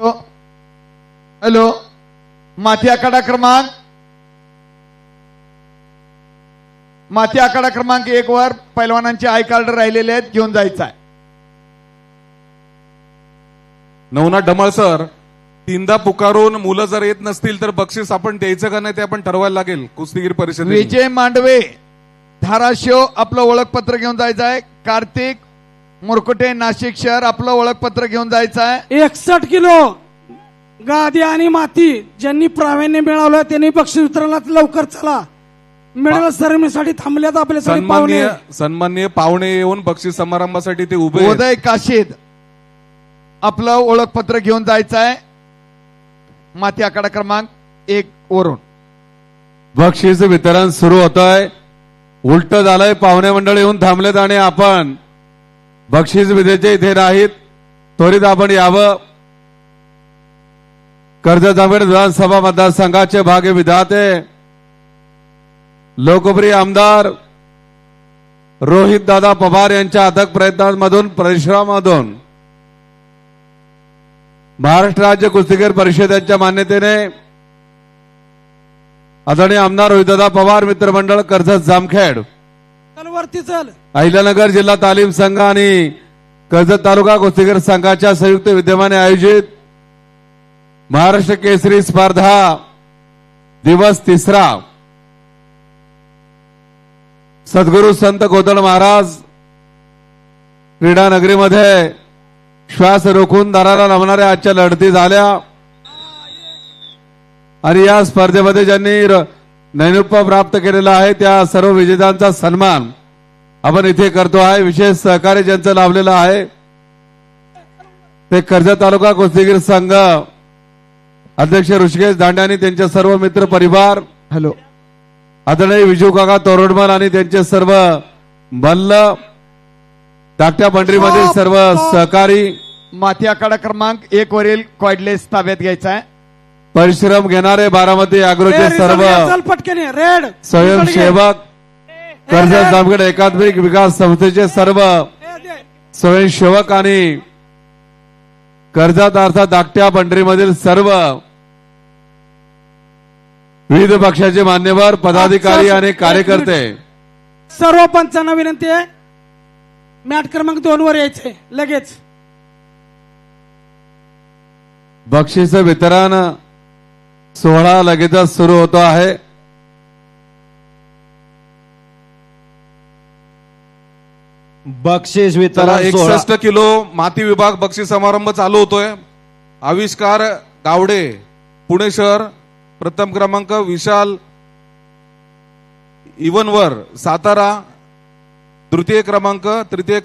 Hello. माथी आखाडा क्रमांक? माथी आखाडा क्रमांक एक वर पैलवानांचे आय कार्ड राहिलेले आहेत घेऊन जायचं आहे. नवनाथ ढमाळ सर तीनदा पुकारून मुलं जर येत नसतील तर बक्षीस आपण द्यायचं का नाही ते आपण ठरवायला लागेल कुस्तीगीर परिषद विजय मांडवे धाराशिव आपलं ओळखपत्र घेऊन जायचं आहे. कार्तिक मुरकुटे नाशिक शहर आपलं ओळखपत्र घेऊन जायचं आहे. एकसठ किलो गादी आणि माती ज्यांनी प्रावीण्य मिळवलं त्यांनी बक्षीस वितरणात लवकर चला. मिळालं सरमीसाठी थांबल्यात आपल्यासाठी पाहुणे सन्माननीय सन्माननीय पाहुणे येऊन बक्षीस समारंभासाठी ते उभे आहेत. उदय काशीद आपलं ओळखपत्र घेऊन जायचं आहे. माथी आखाडा क्रमांक एक वरून. बक्षीस वितरण सुरू होत आहे उलट झालंय पाहुणे मंडळ येऊन थांबलेत आणि आपण बक्षीस विधेचे इथे नाहीत. त्वरित आपण यावं. कर्ज जामखेड विधानसभा मतदारसंघाचे भाग्य विधाते लोकप्रिय आमदार रोहित दादा पवार यांच्या अथक प्रयत्नांमधून परिश्रमामधून महाराष्ट्र राज्य कुस्तीगीर परिषदेच्या मान्यतेने आदरणीय आमदार रोहितदादा पवार मित्रमंडळ कर्जत जामखेड चल. अहिल्यानगर जिल्हा तालीम संघ आणि कर्जत तालुका कुस्तीगीर संघाच्या संयुक्त विद्यमाने आयोजित महाराष्ट्र केसरी स्पर्धा दिवस तिसरा. सद्गुरू संत गोदळ महाराज क्रीडा नगरीमध्ये श्वास रोखून दाराला लावणाऱ्या आजच्या लढती झाल्या. आणि या स्पर्धेमध्ये ज्यांनी नैनुप्य प्राप्त केलेला आहे त्या सर्व विजेत्यांचा सन्मान आपण इथे करतो आहे. विशेष सहकार्य ज्यांचं लाभलेलं आहे ते कर्जत तालुका कुस्तीगीर संघ अध्यक्ष ऋषिकेश दांडे आणि त्यांचे सर्व मित्र परिवार हॅलो. आदरणीय विजू काका तोरडमल आणि त्यांचे सर्व मल्ल धाकट्या पंढरीमधील सर्व सहकारी. माथी आखाडा क्रमांक एक वरील कॉडलेस ताब्यात घ्यायचा आहे. परिश्रम घेणारे बारामती अॅग्रोचे ए, सर्व रेड स्वयंसेवक कर्जत जामखेड एकात्मिक विकास संस्थेचे सर्व. स्वयंसेवक आणि कर्जत अर्थात धाकट्या पंढरीमधील सर्व विविध पक्षाचे मान्यवर पदाधिकारी आणि कार्यकर्ते. सर्व पंचांना विनंती आहे. मॅट क्रमांक दोन वर यायचे लगेच. बक्षीस वितरण सोहळा लगेचच सुरू होतो आहे. बक्षीस वितरण एकसष्ट किलो माती विभाग बक्षीस समारंभ चालू होतोय. आविष्कार गावडे पुणे शहर प्रथम क्रमांक विशाल इवन वर सातारा तृतीय क्रमांक तृतीय